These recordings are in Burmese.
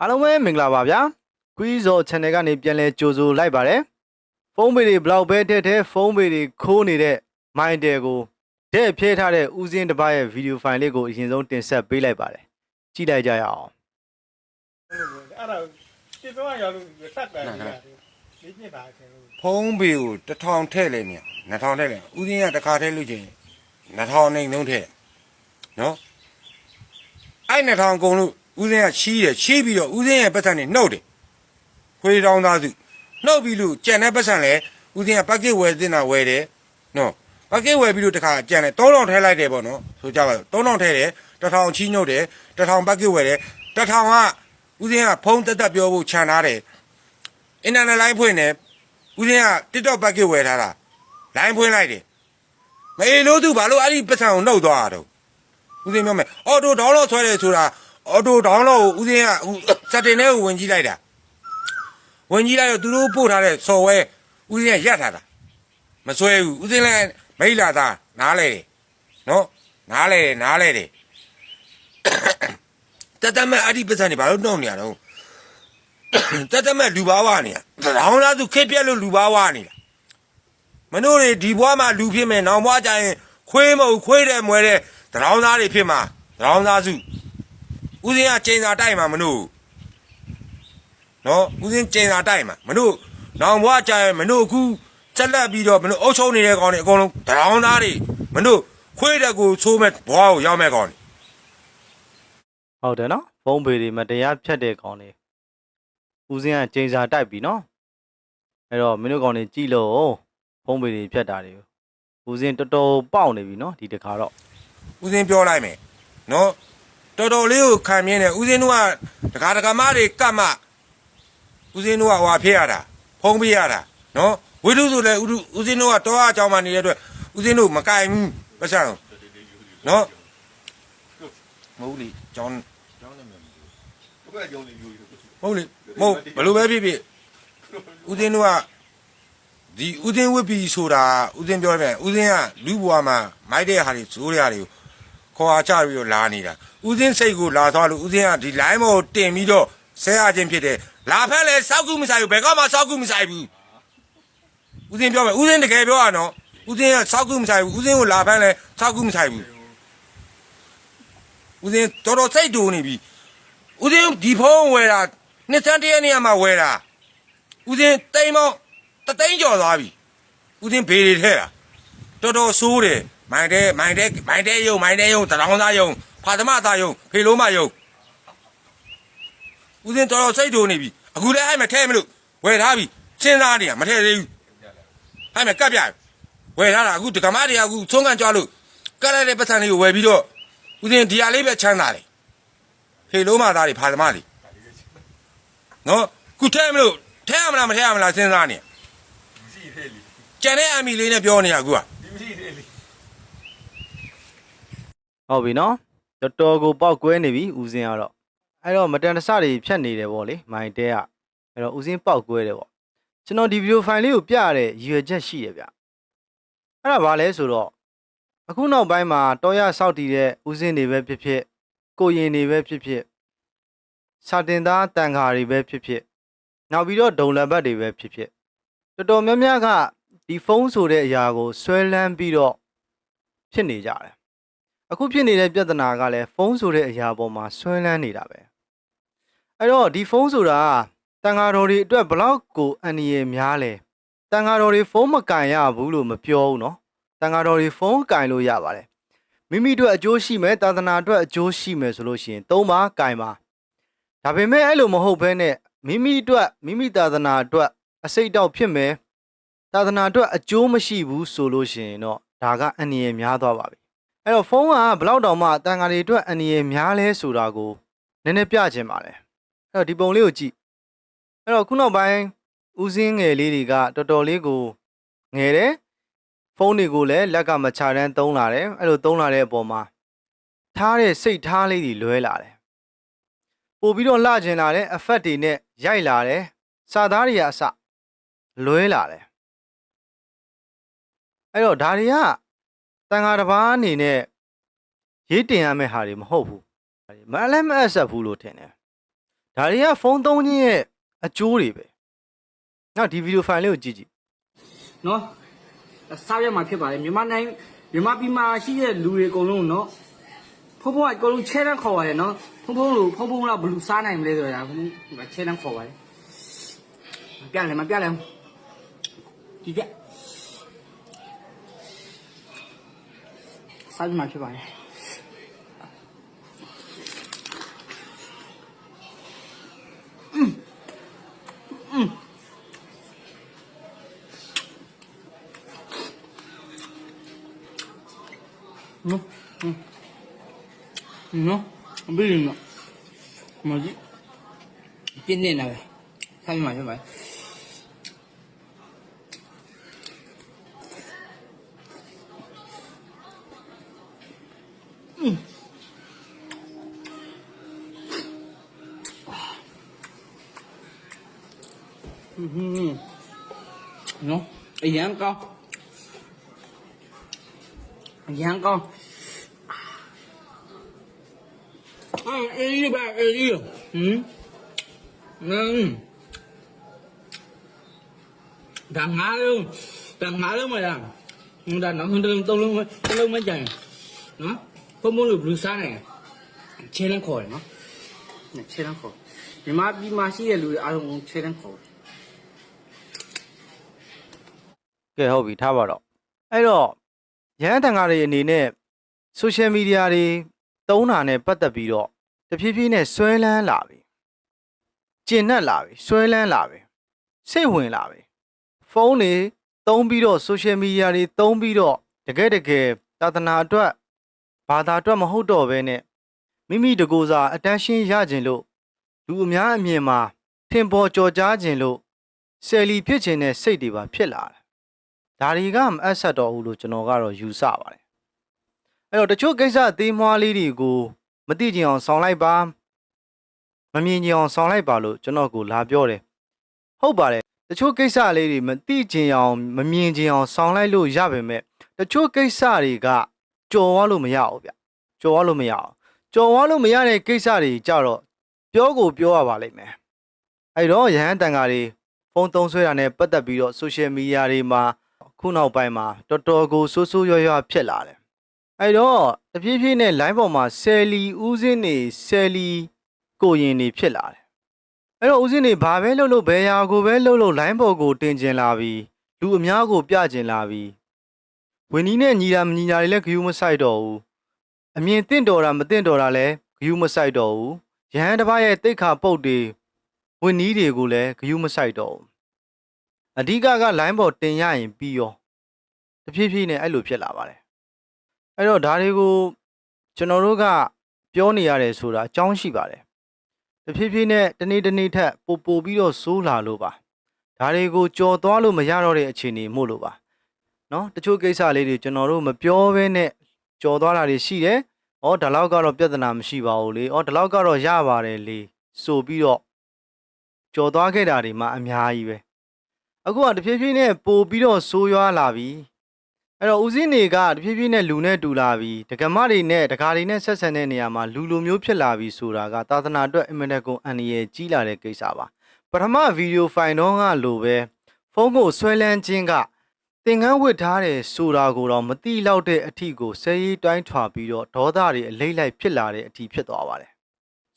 အားလုံးပဲမင်္ဂလာပါဗျာ Quizor Channel ကနေပြန်လဲကြိုဆိုလိုက်ပါတယ်ဖုန်းပေတွေဘလောက်ပဲထက်ထဲဖုန်းပေတွေခိုးနေတဲ့ Mindel ကိုတဲ့ဖြဲထားတဲ့ဦးစင်းတပားရဲ့ video file လေးကိုအရင်ဆုံးတင်ဆက်ပေးလိုက်ပါတယ်ကြည့်လိုက်ကြရအောင်အဲ့ဒါတိတော့ရလို့ဆက်တယ်လေညစ်ပါခင်လို့ဖုန်းပေကို1000ထည့်လိုက်မြန်2000ထည့်လိုက်ဦးစင်းကတစ်ခါထည့်လို့ချင်း2000နဲ့နှုံးထည့်နော်အဲ့2000အကုန်လို့ ဥစဉ်ကချီးတယ်ချီးပြီးတော့ဥစဉ်ရဲ့ပတ်စံနေနှုတ်တယ်ခွေးတောင်းသားစုနှုတ်ပြီးလို့ကြံတဲ့ပတ်စံလဲဥစဉ်ကပက်ကစ်ဝယ်တင်တာဝယ်တယ်နော်ပက်ကစ်ဝယ်ပြီးလို့တစ်ခါကြံတယ်3000ထည့်လိုက်တယ်ပေါ့နော်ဆိုကြပါတော့3000ထည့်တယ်1000ချီးညုတ်တယ်1000ပက်ကစ်ဝယ်တယ်1000ကဥစဉ်ကဖုံးတက်တက်ပြောဖို့ခြံထားတယ်အင်တာနက်လိုင်းဖွင့်တယ်ဦးစင်းက TikTok package ဝယ်ထားတာလိုင်းဖွင့်လိုက်တယ်မအေးလို့သူဘာလို့အဲ့ဒီပတ်စံကိုနှုတ်သွားတာတော့ဦးစင်းပြောမယ်အော်တိုဒေါင်းလော့ဆွဲတယ်ဆိုတာ အော်တိုဒေါင်းလော့ကိုဦးစင်းကစက်တင်ထဲကိုဝင်ကြည့်လိုက်တာဝင်ကြည့်လိုက်တော့သူတို့ပို့ထားတဲ့စော်ဝဲဦးစင်းကရက်ထားတာမဆွဲဘူးဦးစင်းလည်းမိလာသားနားလဲတယ်နော်နားလဲတယ်နားလဲတယ်တတမအဲ့ဒီပတ်စံတွေဘာလို့နှုတ်နေရတော့တတ်တမဲ့လူဘာဝနေရတောင်းလားသူခက်ပြက်လို့လူဘာဝနေတာမနို့တွေဒီဘွားမှာလူဖြစ်မယ်နောင်ဘွားကြရင်ခွေးမဟုတ်ခွေးတဲ့မွဲတဲ့တောင်းသားတွေဖြစ်မှာတောင်းသားစု ဦးစင်းကချိန်စာတိုက်မှာမနို့နော်ဦးစင်းချိန်စာတိုက်မှာမနို့နောင်ဘွားကြရင်မနို့အခုချက်လက်ပြီးတော့မနို့အုပ်ချုံနေတဲ့ကောင်တွေအကုန်လုံးတောင်းသားတွေမနို့ခွေးတဲ့ကိုသိုးမဲ့ဘွားကိုရောက်မဲ့ကောင်တွေဟုတ်တယ်နော်ဖုန်းပေတွေမတရားဖြတ်တဲ့ကောင်တွေဦးစင်းကချိန်စာတိုက်ပြီနော်အဲ့တော့မင်းတို့ကောင်တွေကြည့်လို့ဖုန်းပေတွေဖြတ်တာတွေကိုဦးစင်းတော်တော်ပေါက်နေပြီနော်ဒီတစ်ခါတော့ဦးစင်းပြောလိုက်မယ်နော် တော်တော်လေးကိုခံမြင်တယ်ဦးစင်းတို့ကဒကာဒကာမတွေကတ်မှဦးစင်းတို့ကဟွာဖြစ်ရတာဖုံးပြရတာနော်ဝိတုဆိုလည်းဦးဦးစင်းတို့ကတော့အကြောင်းမှနေတဲ့အတွက်ဦးစင်းတို့မကင်ဘူးပတ်စံနော်မဟုတ်လေကျောင်းကျောင်းနေမယ်ဘယ်ကြောင့်လဲယူယူမဟုတ်လေမဟုတ်ဘယ်လိုပဲဖြစ်ဖြစ်ဦးစင်းတို့ကဒီဦးစင်းဝစ်ပြီဆိုတာဦးစင်းပြောပြန်ဦးစင်းကလူဘွားမှာမိုက်တဲ့ဟာတွေဇိုးတဲ့ဟာတွေကို ခေါ်အားချပြီးတော့လာနေတာဦးစင်းစိတ်ကိုလာသွားလို့ဦးစင်းကဒီ line ပေါ်တင်ပြီးတော့ဆဲအားချင်းဖြစ်တယ်လာဖက်လဲစောက်ကူမဆိုင်ဘူးဘယ်ကမှစောက်ကူမဆိုင်ဘူးဦးစင်းပြောမယ်ဦးစင်းတကယ်ပြောရနော်ဦးစင်းကစောက်ကူမဆိုင်ဘူးဦးစင်းကိုလာဖက်လဲစောက်ကူမဆိုင်ဘူးဦးစင်းတော်တော်စိတ်တူနေပြီဦးစင်းဒီဖုန်းဝယ်တာနှစ်ဆန်းတရက်နေရာမှာဝယ်တာဦးစင်းတိမ်မောင်းတသိန်းကျော်သွားပြီဦးစင်းဘေးတွေထဲတာတော်တော်ဆိုးတယ် မိုင်တဲ့မိုင်တဲ့မိုင်တဲ့ယုံမိုင်တဲ့ယုံတရောင်းသားယုံဖာသမသားယုံဖေလုံးမယုံဦးစင်းတော်တော်စိတ်တူနေပြီအခုလည်းအဲ့မထဲမလို့ဝယ်ထားပြီစဉ်းစားနေရမထဲသေးဘူးအဲ့မကပ်ပြဝယ်ထားတာအခုဒကမတွေကအခုသုံးကန်ကြွလို့ကပ်လိုက်တဲ့ပတ်စံလေးကိုဝယ်ပြီးတော့ဦးစင်းဒီဟာလေးပဲချမ်းသာတယ်ဖေလုံးမသားတွေဖာသမတွေနော်ခုထဲမလို့ထဲရမလားမထဲရမလားစဉ်းစားနေရစီသေးလီကြံတဲ့အမီလေးနဲ့ပြောနေရအခုက ဒီမရှိသေးလီ ဟုတ်ပြီနော်တော်တော်ကိုပေါက်ကွဲနေပြီဦးစင်းကတော့အဲ့တော့မတန်တဆတွေဖြတ်နေတယ်ဗောလေမိုင်တဲကအဲ့တော့ဦးစင်းပေါက်ကွဲတယ်ဗောကျွန်တော်ဒီဗီဒီယိုဖိုင်လေးကိုပြရတဲ့ရည်ရွယ်ချက်ရှိတယ်ဗျအဲ့ဒါဘာလဲဆိုတော့အခုနောက်ပိုင်းမှာတော်ရဆောက်တည်တဲ့ဦးစင်းတွေပဲဖြစ်ဖြစ်ကိုရင်တွေပဲဖြစ်ဖြစ်စာတင်သားတန်ခါတွေပဲဖြစ်ဖြစ်နောက်ပြီးတော့ဒုံလဘတ်တွေပဲဖြစ်ဖြစ်တော်တော်များများကဒီဖုန်းဆိုတဲ့အရာကိုဆွဲလန်းပြီးတော့ဖြစ်နေကြတယ် အခုဖြစ်နေတဲ့ပြဿနာကလည်းဖုန်းဆိုတဲ့အရာပေါ်မှာဆွဲလန်းနေတာပဲအဲ့တော့ဒီဖုန်းဆိုတာကတန်ဃာတော်တွေအတွက်ဘလောက်ကိုအန္တရာယ်များလဲတန်ဃာတော်တွေဖုန်းမကင်ရဘူးလို့မပြောဘူးเนาะတန်ဃာတော်တွေဖုန်းကင်လို့ရပါတယ်မိမိတို့အကျိုးရှိမယ်သာသနာအတွက်အကျိုးရှိမယ်ဆိုလို့ရှိရင်သုံးပါကင်ပါဒါပေမဲ့အဲ့လိုမဟုတ်ဘဲနဲ့မိမိအတွက်မိမိသာသနာအတွက်အစိတ်တောက်ဖြစ်မယ်သာသနာအတွက်အကျိုးမရှိဘူးဆိုလို့ရှိရင်တော့ဒါကအန္တရာယ်များသွားပါပြီ အဲ့တော့ဖုန်းကဘလောက်တောင်မှတန်ဃာတွေအတွက်အန္တရာယ်များလဲဆိုတာကိုနည်းနည်းပြချင်ပါတယ်အဲ့တော့ဒီပုံလေးကိုကြည့်အဲ့တော့ခုနောက်ပိုင်းဦးစင်းငယ်လေးတွေကတော်တော်လေးကိုငယ်တယ်ဖုန်းတွေကိုလည်းလက်ကမချတန်းသုံးလာတယ်အဲ့လိုသုံးလာတဲ့အပေါ်မှာထားတဲ့စိတ်ထားလေးတွေလွဲလာတယ်ပို့ပြီးတော့လှကျင်လာတယ် effect တွေနဲ့ရိုက်လာတယ်စာသားတွေကအစလွဲလာတယ်အဲ့တော့ဒါတွေက တန်ဃာတစ်ပါးအနေနဲ့ရေးတင်ရမယ့်ဟာတွေမဟုတ်ဘူးမအလဲမအပ်ဆက်ဘူးလို့ထင်တယ်ဒါတွေကဖုန်းသုံးခြင်းရဲ့အကျိုးတွေပဲနောက်ဒီဗီဒီယိုဖိုင်လေးကိုကြည့်ကြည့်နော်စားရမှာဖြစ်ပါတယ်မြန်မာနိုင်ငံမြန်မာပြည်မှာရှိတဲ့လူတွေအကုန်လုံးနော်ဖုန်းဖုန်းကအကုန်လုံးချဲတန်းခေါ်ပါတယ်နော်ဖုန်းဖုန်းလို့ဖုန်းဖုန်းလားဘယ်လူစားနိုင်မလဲဆိုတာဖုန်းဖုန်းကချဲတန်းခေါ်ပါတယ်မပြလည်းမပြလည်းဒီက စားရမှာဖြစ်ပါတယ်နော်နော်ဘယ်လိုလဲမကြီးပြင်းနေတာပဲစားရမှာဖြစ်ပါတယ် Ừ. 음. 너? 이양 거. 이양 거. 아, 이리 봐, 이리. 응? 응. Đàn ngã luôn Đàn ngã luôn mà đàn Đàn nó hơn lưng tôi luôn Tôi luôn mới chàng Đó တစ်လုံးသုံးလုံးတစ်လုံးမကြိုင်နော်ဘုံဘုံလို့ဘလူးစားနိုင်ချဲလန်းခေါ်တယ်နော်ချဲလန်းခေါ်ဒီမှာဒီမှာရှိတဲ့လူတွေအားလုံးချဲလန်းခေါ်ကဲဟုတ်ပြီထားပါတော့အဲ့တော့ရဟန်းတန်ဃာတွေအနေနဲ့ social media တွေတုံးတာနဲ့ပတ်သက်ပြီးတော့တဖြည်းဖြည်းနဲ့ဆွဲလန်းလာပြီကျင်နှက်လာပြီဆွဲလန်းလာပြီစိတ်ဝင်လာပြီဖုန်းတွေတုံးပြီးတော့ social media တွေတုံးပြီးတော့တကယ်တကယ်သာသနာအတွက် ဘာသာအတွက်မဟုတ်တော့ဘဲနဲ့မိမိတကူစား attention ရခြင်းလို့လူအများအမြင်မှာထင်ပေါ်ကြော်ကြားခြင်းလို့ဆယ်လီဖြစ်ခြင်းနဲ့စိတ်တွေပါဖြစ်လာတယ်ဒါတွေကမအပ်ဆက်တော့ဘူးလို့ကျွန်တော်ကတော့ယူဆပါတယ်အဲ့တော့တချို့ကိစ္စအသေးမွှားလေးတွေကိုမသိချင်အောင်ဆောင်လိုက်ပါမမြင်ချင်အောင်ဆောင်လိုက်ပါလို့ကျွန်တော်ကိုလာပြောတယ်ဟုတ်ပါတယ်တချို့ကိစ္စလေးတွေမသိချင်အောင်မမြင်ချင်အောင်ဆောင်လိုက်လို့ရပါမယ်တချို့ကိစ္စတွေက ကြော်ဝါလို့မရဘူးဗျကြော်ဝါလို့မရအောင်ကြော်ဝါလို့မရတဲ့ကိစ္စတွေကြတော့ပြောကိုပြောရပါလိမ့်မယ်အဲ့တော့ရဟန်းတန်ဃာတွေဖုန်းသုံးဆွဲတာနဲ့ပတ်သက်ပြီးတော့ social media တွေမှာခုနောက်ပိုင်းမှာတော်တော်ကိုဆိုးဆိုးရွားရွားဖြစ်လာတယ်။အဲတော့တဖြည်းဖြည်းနဲ့ line ပေါ်မှာဆယ်လီဦးစင်းနေဆယ်လီကိုရင်နေဖြစ်လာတယ်။အဲတော့ဦးစင်းနေဘာပဲလုပ်လို့ဘယ်ဟာကိုပဲလုပ်လို့ line ပေါ်ကိုတင်ကျင်လာပြီးလူအများကိုပြကျင်လာပြီး ဝင်းနီးနဲ့ညီတာမညီတာတွေလည်းဂယုမဆိုင်တော့ဘူး။အမြင်တင့်တော်တာမတင့်တော်တာလည်းဂယုမဆိုင်တော့ဘူး။ရဟန်းတစ်ပါးရဲ့တိတ်ခါပုတ်တွေဝင်းနီးတွေကိုလည်းဂယုမဆိုင်တော့ဘူး။အဓိကက line ပေါ်တင်ရရင်ပြီးရောတဖြည်းဖြည်းနဲ့အဲ့လိုဖြစ်လာပါတယ်အဲ့တော့ဒါတွေကိုကျွန်တော်တို့ကပြောနေရတယ်ဆိုတာအကြောင်းရှိပါတယ်တဖြည်းဖြည်းနဲ့တနေ့တနေ့ထက်ပိုပိုပြီးတော့စိုးလာလို့ပါဒါတွေကိုကြော်သွားလို့မရတော့တဲ့အခြေအနေမို့လို့ပါ နော်တချို့ကိစ္စလေးတွေကျွန်တော်တို့မပြောဘဲနဲ့ကြော်သွားတာတွေရှိတယ်။ဩဒါလောက်ကတော့ပြဿနာမရှိပါဘူးလေ။ဩဒါလောက်ကတော့ရပါတယ်လေဆိုပြီးတော့ကြော်သွားခဲ့တာတွေမှအများကြီးပဲ။အခုကတဖြည်းဖြည်းနဲ့ပို့ပြီးတော့ဆိုးရွားလာပြီ။အဲ့တော့ဦးစင်းတွေကတဖြည်းဖြည်းနဲ့လူနဲ့တူလာပြီ။ဒကမတွေနဲ့ဒကာတွေနဲ့ဆက်ဆံတဲ့နေရာမှာလူလိုမျိုးဖြစ်လာပြီဆိုတာကသာသနာအတွက်အင်မတန်ကိုအန္တရာယ်ကြီးလာတဲ့ကိစ္စပါ။ပထမဗီဒီယိုဖိုင်တော့ကလိုပဲဖုန်းကိုဆွဲလန်းခြင်းက သင်္ကန်းဝစ်ထားတယ်ဆိုတာကိုတော့မတိလောက်တဲ့အထီကိုဆဲရီးတိုင်းထွာပြီးတော့ဒေါသတွေအလိမ့်လိုက်ဖြစ်လာတဲ့အထီဖြစ်သွားပါတယ်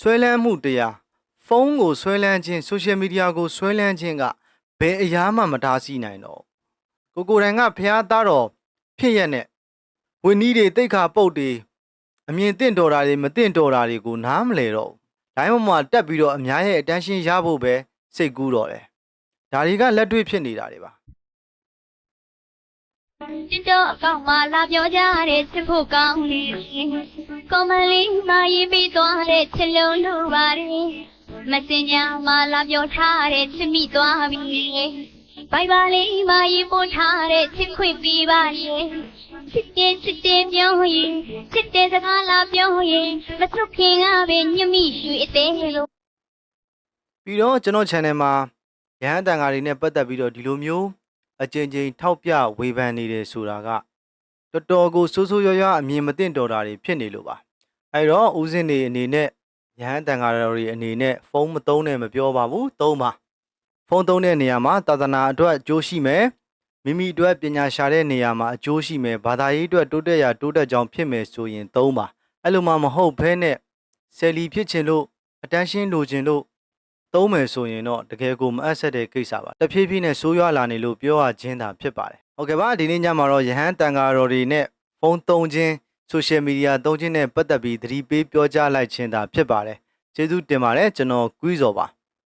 ဆွဲလန်းမှုတရားဖုန်းကိုဆွဲလန်းခြင်းဆိုရှယ်မီဒီယာကိုဆွဲလန်းခြင်းကဘယ်အရာမှမတားဆီးနိုင်တော့ကိုကိုယ်တိုင်ကဖျားသားတော်ဖြစ်ရက်နဲ့ဝင်းနီးတွေတိတ်ခါပုတ်တွေအမြင်တင့်တော်တာတွေမတင့်တော်တာတွေကိုနားမလဲတော့ဘူးဒိုင်းပေါ်မှာတက်ပြီးတော့အများရဲ့ attention ရဖို့ပဲစိတ်ကူးတော့တယ်ဒါတွေကလက်တွေ့ဖြစ်နေတာတွေပါ ကျစ်တော့အကောင့်မှာလာပြောကြတဲ့ချစ်ဖို့ကောင်းလေးကောမလေးမရေးပြီးသွားတဲ့ချစ်လုံးလိုပါတယ်မစင်ညာမှာလာပြောထားတဲ့ချစ်မိသွားပြီဘိုင်ဘာလေးမရေးပို့ထားတဲ့ချစ်ခွင့်ပြီးပါရဲ့ချစ်တဲ့ချစ်တဲ့ပြောရင်ချစ်တဲ့စကားလာပြောရင်မထုခင်ကပဲညမိရွှေအသေးလို့ပြီးတော့ကျွန်တော် channel မှာရဟန်းတန်ဃာတွေနဲ့ပတ်သက်ပြီးတော့ဒီလိုမျိုး အကြိမ်ကြိမ်ထောက်ပြဝေဖန်နေတယ်ဆိုတာကတော်တော်ကိုဆိုးဆိုးရွားရွားအမြင်မတင့်တော်တာတွေဖြစ်နေလို့ပါအဲတော့ဦးစင်းနေအနေနဲ့ရဟန်းတန်ဃာတော်တွေအနေနဲ့ဖုန်းမသုံးနဲ့မပြောပါဘူးသုံးပါဖုန်းသုံးတဲ့နေရာမှာသာသနာအတွက်အကျိုးရှိမယ်မိမိအတွက်ပညာရှာတဲ့နေရာမှာအကျိုးရှိမယ်ဘာသာရေးအတွက်တိုးတက်ရာတိုးတက်ကြောင်းဖြစ်မယ်ဆိုရင်သုံးပါအဲ့လိုမှမဟုတ်ဘဲနဲ့ဆယ်လီဖြစ်ချင်လို့အတန်းရှင်းလိုချင်လို့ သုံးမယ်ဆိုရင်တော့တကယ်ကိုမအပ်ဆက်တဲ့ကိစ္စပါတဖြည်းဖြည်းနဲ့ဆိုးရွားလာနေလို့ပြောရခြင်းသာဖြစ်ပါတယ်ဟုတ်ကဲ့ပါဒီနေ့ညမှာတော့ယဟန်တန်ဃာတော်တွေနဲ့ဖုန်းသုံးခြင်း social media သုံးခြင်းနဲ့ပတ်သက်ပြီးသတိပေးပြောကြားလိုက်ခြင်းသာဖြစ်ပါတယ်ကျေးဇူးတင်ပါတယ်ကျွန်တော်ကွီးစော်ပါ